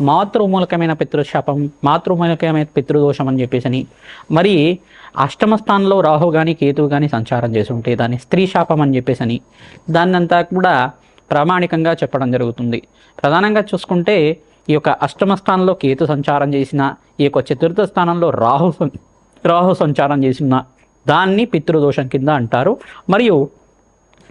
మాతృమూలకమైన పితృశాపం మాతృమూలకమైన పితృదోషం అని చెప్పేసి అని మరి అష్టమ స్థానంలో రాహు కానీ కేతువు కానీ సంచారం చేసి ఉంటే దాన్ని స్త్రీ శాపం అని చెప్పేసి అని దాన్నంతా కూడా ప్రామాణికంగా చెప్పడం జరుగుతుంది. ప్రధానంగా చూసుకుంటే ఈ యొక్క అష్టమ స్థానంలో కేతు సంచారం చేసిన ఈ యొక్క చతుర్థ స్థానంలో రాహు రాహు సంచారం చేసిన దాన్ని పితృదోషం కింద అంటారు. మరియు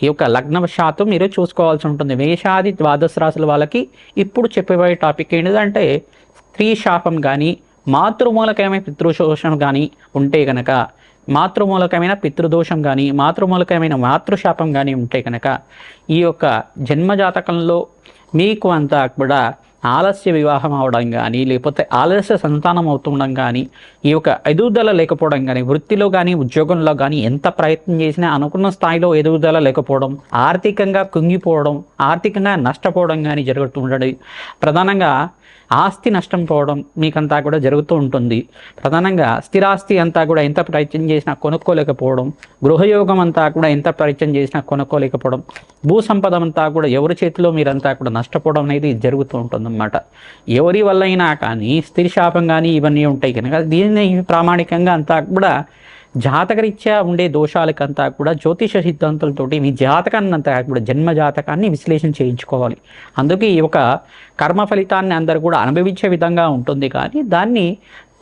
ఈ యొక్క లగ్నవశాత్తు మీరు చూసుకోవాల్సి ఉంటుంది. మేషాది ద్వాదశ రాశుల వాళ్ళకి ఇప్పుడు చెప్పబోయే టాపిక్ ఏంటిదంటే స్త్రీ శాపం కానీ మాతృమూలకమైన పితృశోషం కానీ ఉంటే కనుక మాతృమూలకమైన పితృదోషం కానీ మాతృమూలకమైన మాతృశాపం కానీ ఉంటే కనుక ఈ యొక్క జన్మజాతకంలో మీకు అంతా కూడా ఆలస్య వివాహం అవడం కానీ లేకపోతే ఆలస్య సంతానం అవుతుండడం కానీ ఈ యొక్క ఎదుగుదల లేకపోవడం కానీ వృత్తిలో కానీ ఉద్యోగంలో కానీ ఎంత ప్రయత్నం చేసినా అనుకున్న స్థాయిలో ఎదుగుదల లేకపోవడం ఆర్థికంగా కుంగిపోవడం ఆర్థికంగా నష్టపోవడం కానీ జరుగుతుండడం. ప్రధానంగా ఆస్తి నష్టం పోవడం మీకంతా కూడా జరుగుతూ ఉంటుంది. ప్రధానంగా స్థిరాస్తి అంతా కూడా ఎంత ప్రయత్నం చేసినా కొనుక్కోలేకపోవడం గృహయోగం అంతా కూడా ఎంత ప్రయత్నం చేసినా కొనుక్కోలేకపోవడం భూ సంపద అంతా కూడా ఎవరి చేతిలో మీరంతా కూడా నష్టపోవడం అనేది జరుగుతూ ఉంటుందన్నమాట. ఎవరి వల్లైనా కానీ స్థిరశాపం కానీ ఇవన్నీ ఉంటాయి కనుక దీన్ని ప్రామాణికంగా అంతా కూడా జాతకరీత్యా ఉండే దోషాలకంతా కూడా జ్యోతిష సిద్ధాంతాలతోటి మీ జాతకాన్నంతా కూడా జన్మ జాతకాన్ని విశ్లేషణ చేయించుకోవాలి. అందుకే ఈ యొక్క కర్మ ఫలితాన్ని అందరూ కూడా అనుభవించే విధంగా ఉంటుంది. కానీ దాన్ని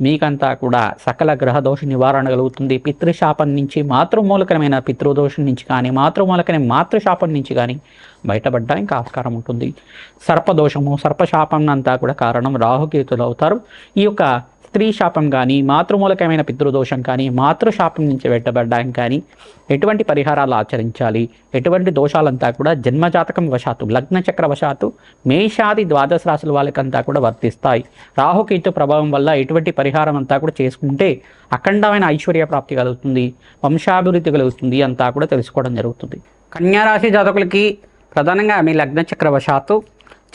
మీకంతా కూడా సకల గ్రహ దోష నివారణ కలుగుతుంది. పితృశాపం నుంచి మాతృమూలకమైన పితృదోషం నుంచి కానీ మాతృమూలకమైన మాతృశాపం నుంచి కానీ బయటపడడానికి ఆస్కారం ఉంటుంది. సర్పదోషము సర్పశాపం అంతా కూడా కారణం రాహుకేతులు అవుతారు. ఈ యొక్క స్త్రీ శాపం కానీ మాతృమూలకమైన పితృదోషం కానీ మాతృశాపం నుంచి పెట్టబడ్డానికి కానీ ఎటువంటి పరిహారాలు ఆచరించాలి? ఎటువంటి దోషాలంతా కూడా జన్మజాతకం వశాత్తు లగ్న చక్ర వశాత్తు మేషాది ద్వాదశ రాశుల వాళ్ళకంతా కూడా వర్తిస్తాయి. రాహుకేతు ప్రభావం వల్ల ఎటువంటి పరిహారం అంతా కూడా చేసుకుంటే అఖండమైన ఐశ్వర్య ప్రాప్తి కలుగుతుంది వంశాభివృద్ధి కలుగుతుంది అంతా కూడా తెలుసుకోవడం జరుగుతుంది. కన్యారాశి జాతకులకి ప్రధానంగా మీ లగ్న చక్ర వశాత్తు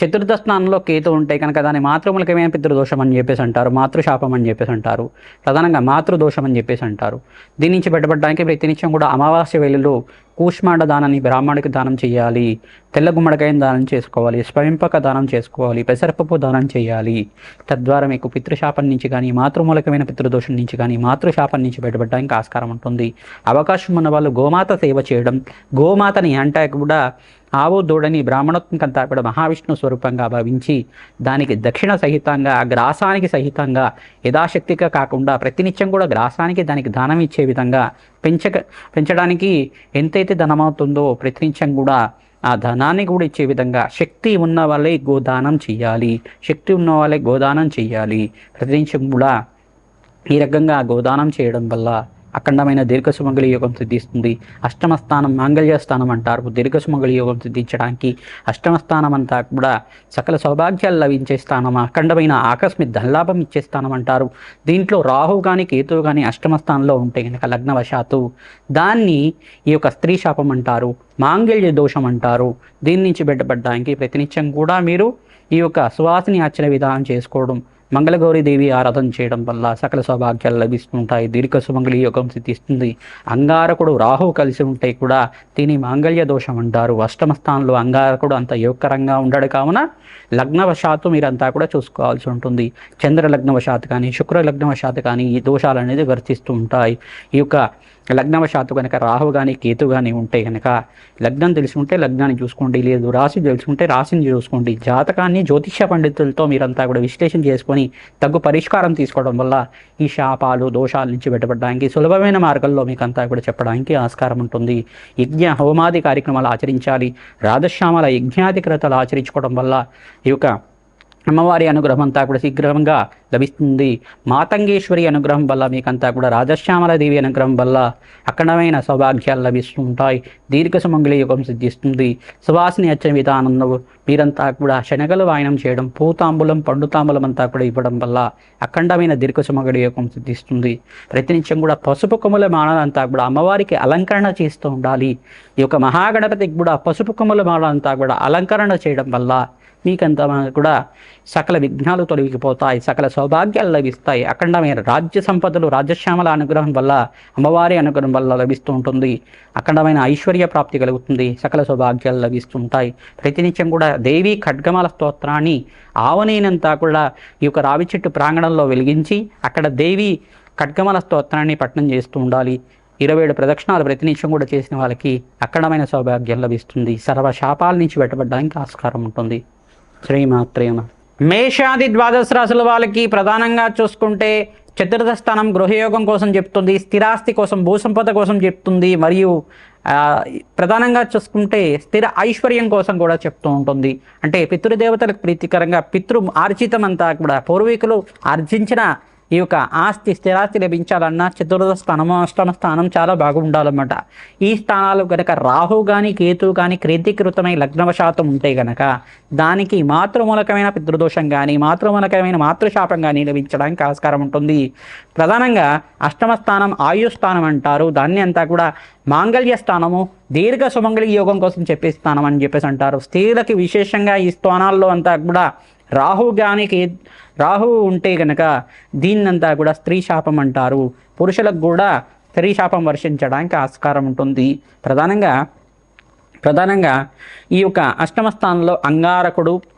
చతుర్థ స్థానంలో కేతు ఉంటే కనుక దాని మాతృమూలకమైన పితృదోషం అని చెప్పేసి అంటారు మాతృశాపం అని చెప్పేసి అంటారు ప్రధానంగా మాతృదోషం అని చెప్పేసి అంటారు. దీని నుంచి బయటపడడానికి ప్రతినిత్యం కూడా అమావాస్య వేళలో కూష్మాండ దానాన్ని బ్రాహ్మణుడికి దానం చేయాలి తెల్ల గుమ్మడికాయని దానం చేసుకోవాలి స్వయంపక దానం చేసుకోవాలి పెసరపప్పు దానం చేయాలి. తద్వారా మీకు పితృశాపం నుంచి కానీ మాతృమూలకమైన పితృదోషం నుంచి కానీ మాతృశాపం నుంచి బయటపడడానికి ఆస్కారం ఉంటుంది. అవకాశం ఉన్న వాళ్ళు గోమాత సేవ చేయడం గోమాతని అంటే కూడా ఆవు దూడని బ్రాహ్మణోత్వంకంతా కూడా మహావిష్ణు స్వరూపంగా భావించి దానికి దక్షిణ సహితంగా గ్రాసానికి సహితంగా యథాశక్తిగా కాకుండా ప్రతినిత్యం కూడా గ్రాసానికి దానికి దానం ఇచ్చే విధంగా పెంచక పెంచడానికి ఎంతైతే ధనం అవుతుందో ప్రతినిత్యం కూడా ఆ ధనాన్ని కూడా ఇచ్చే విధంగా శక్తి ఉన్న వాళ్ళే గోదానం చేయాలి శక్తి ఉన్న వాళ్ళే గోదానం చేయాలి ప్రతినిత్యం కూడా ఈ రకంగా గోదానం చేయడం వల్ల అఖండమైన దీర్ఘ సుమంగళి యోగం సిద్ధిస్తుంది. అష్టమ స్థానం మాంగళ్య స్థానం అంటారు. దీర్ఘ సుమంగళి యోగం సిద్ధించడానికి అష్టమ స్థానం అంతా కూడా సకల సౌభాగ్యాలు లభించే స్థానం అఖండమైన ఆకస్మిక ధనలాభం ఇచ్చే స్థానం అంటారు. దీంట్లో రాహు కానీ కేతువు కానీ అష్టమ స్థానంలో ఉంటే కనుక లగ్నవశాత్తు దాన్ని ఈ యొక్క స్త్రీ శాపం అంటారు మాంగళ్య దోషం అంటారు. దీని నుంచి బయటపడడానికి ప్రతినిత్యం కూడా మీరు ఈ యొక్క సువాసిని ఆచరణ విధానం చేసుకోవడం మంగళగౌరీదేవి ఆరాధన చేయడం వల్ల సకల సౌభాగ్యాలు లభిస్తుంటాయి దీర్ఘ సుమంగళి యోగం సిద్ధిస్తుంది. అంగారకుడు రాహు కలిసి ఉంటే కూడా దీని మాంగళ్య దోషం అంటారు. అష్టమ స్థానంలో అంగారకుడు అంత యోగకరంగా ఉండడు కావున లగ్నవశాత్తు మీరంతా కూడా చూసుకోవాల్సి ఉంటుంది. చంద్ర లగ్నవశాత్తు కానీ శుక్ర లగ్నవశాత్తు కానీ ఈ దోషాలు అనేది వర్తిస్తూ ఉంటాయి. ఈ యొక్క లగ్నవశాత్తు కనుక రాహు కానీ కేతు కానీ ఉంటే కనుక లగ్నం తెలిసి ఉంటే లగ్నాన్ని చూసుకోండి లేదు రాశి ఉంటే రాశిని చూసుకోండి. జాతకాన్ని జ్యోతిష్య పండితులతో మీరంతా కూడా విశ్లేషణ చేసుకొని తగ్గు పరిష్కారం తీసుకోవడం వల్ల ఈ శాపాలు దోషాల నుంచి బయటపడడానికి సులభమైన మార్గంలో మీకు అంతా కూడా చెప్పడానికి ఆస్కారం ఉంటుంది. యజ్ఞ హోమాది కార్యక్రమాలు ఆచరించాలి. రాధశ్యామల యజ్ఞాధిక్రతలు ఆచరించుకోవడం వల్ల ఈ యొక్క అమ్మవారి అనుగ్రహం అంతా కూడా శీఘ్రంగా లభిస్తుంది. మాతంగేశ్వరి అనుగ్రహం వల్ల మీకంతా కూడా రాజశ్యామల దేవి అనుగ్రహం వల్ల అఖండమైన సౌభాగ్యాలు లభిస్తూ ఉంటాయి దీర్ఘ సుమంగళి యుగం సిద్ధిస్తుంది. సువాసిని అచ్చని విధానంలో మీరంతా కూడా శనగలు వాయనం చేయడం పూతాంబులం పండుతాంబులం అంతా కూడా ఇవ్వడం వల్ల అఖండమైన దీర్ఘ సుమంగళి యుగం సిద్ధిస్తుంది. ప్రతినిత్యం కూడా పసుపు కొమ్ముల మానంతా కూడా అమ్మవారికి అలంకరణ చేస్తూ ఉండాలి. ఈ యొక్క మహాగణపతికి కూడా పసుపు కొమ్ముల మానంతా కూడా అలంకరణ చేయడం వల్ల మీకంతా కూడా సకల విఘ్నాలు తొలగిపోతాయి సకల సౌభాగ్యాలు లభిస్తాయి. అఖండమైన రాజ్య సంపదలు రాజశ్యామల అనుగ్రహం వల్ల అమ్మవారి అనుగ్రహం వల్ల లభిస్తూ ఉంటుంది. అఖండమైన ఐశ్వర్య ప్రాప్తి కలుగుతుంది. సకల సౌభాగ్యాలు లభిస్తుంటాయి. ప్రతినిత్యం కూడా దేవి ఖడ్గమాల స్తోత్రాన్ని ఆవనేనంతా కూడా ఈ యొక్క రావి చెట్టు ప్రాంగణంలో వెలిగించి అక్కడ దేవి ఖడ్గమల స్తోత్రాన్ని పఠనం చేస్తూ ఉండాలి. ఇరవై ఏడు ప్రదక్షిణాలు ప్రతినిత్యం కూడా చేసిన వాళ్ళకి అఖండమైన సౌభాగ్యం లభిస్తుంది. సర్వ శాపాల నుంచి బయటపడడానికి ఆస్కారం ఉంటుంది. శ్రీమాత్రేమ మేషాది ద్వాదశ రాశుల వాళ్ళకి ప్రధానంగా చూసుకుంటే చతుర్థ స్థానం గృహయోగం కోసం చెప్తుంది స్థిరాస్తి కోసం భూసంపద కోసం చెప్తుంది మరియు ప్రధానంగా చూసుకుంటే స్థిర ఐశ్వర్యం కోసం కూడా చెప్తూ ఉంటుంది. అంటే పితృదేవతలకు ప్రీతికరంగా పితృ ఆర్జితం అంతా కూడా పూర్వీకులు ఆర్జించిన ఈ యొక్క ఆస్తి స్థిరాస్తి లభించాలన్నా చతుర్థ స్థానము అష్టమ స్థానం చాలా బాగుండాలన్నమాట. ఈ స్థానాలు కనుక రాహు కానీ కేతు కానీ క్రీతికృతమై లగ్నవశాతం ఉంటే గనక దానికి మాతృమూలకమైన పితృదోషం కానీ మాతృమూలకమైన మాతృశాపం కానీ లభించడానికి ఆస్కారం ఉంటుంది. ప్రధానంగా అష్టమ స్థానం ఆయు స్థానం అంటారు. దాన్ని అంతా కూడా మాంగళ్య స్థానము దీర్ఘ సుమంగళి యోగం కోసం చెప్పే స్థానం అని చెప్పేసి అంటారు. స్త్రీలకి విశేషంగా ఈ స్థానాల్లో అంతా కూడా రాహు గానికి రాహు ఉంటే కనుక దీన్నంతా కూడా స్త్రీ శాపం అంటారు. పురుషులకు కూడా స్త్రీ శాపం వర్షించడానికి ఆస్కారం ఉంటుంది. ప్రధానంగా ప్రధానంగా ఈ యొక్క అష్టమ స్థానంలో అంగారకుడు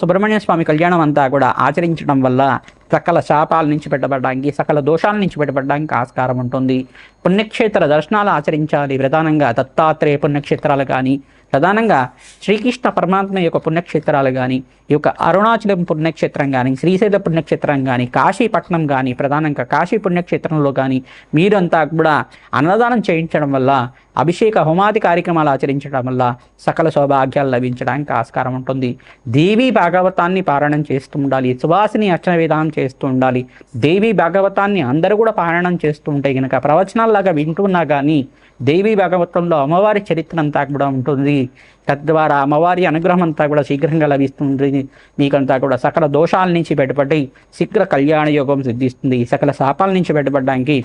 సుబ్రహ్మణ్య స్వామి కళ్యాణం అంతా కూడా ఆచరించడం వల్ల సకల శాపాల నుంచి పెట్టబడడానికి సకల దోషాల నుంచి పెట్టబడడానికి ఆస్కారం ఉంటుంది. పుణ్యక్షేత్ర దర్శనాలు ఆచరించాలి ప్రధానంగా. దత్తాత్రేయ పుణ్యక్షేత్రాలు కానీ ప్రధానంగా శ్రీకృష్ణ పరమాత్మ యొక్క పుణ్యక్షేత్రాలు కానీ ఈ యొక్క అరుణాచలం పుణ్యక్షేత్రం కానీ శ్రీశైల పుణ్యక్షేత్రం కానీ కాశీపట్నం కానీ ప్రధానంగా కాశీ పుణ్యక్షేత్రంలో కానీ మీరంతా కూడా అన్నదానం చేయించడం వల్ల అభిషేక హోమాది కార్యక్రమాలు ఆచరించడం వల్ల సకల సౌభాగ్యాలు లభించడానికి ఆస్కారం ఉంటుంది. దేవీ భాగవతాన్ని పారాయణం చేస్తూ ఉండాలి. సువాసిని అర్చన విధానం చేస్తూ ఉండాలి. దేవీ భాగవతాన్ని అందరూ కూడా పారాయణం చేస్తూ ఉంటే కనుక ప్రవచనాల్లాగా వింటున్నా కానీ దేవీ భాగవతంలో అమ్మవారి చరిత్ర అంతా కూడా ఉంటుంది. తద్వారా అమ్మవారి అనుగ్రహం అంతా కూడా శీఘ్రంగా లభిస్తుంది. మీకంతా కూడా సకల దోషాల నుంచి బయటపడి శీఘ్ర కళ్యాణ యోగం సిద్ధిస్తుంది. సకల శాపాల నుంచి బయటపడడానికి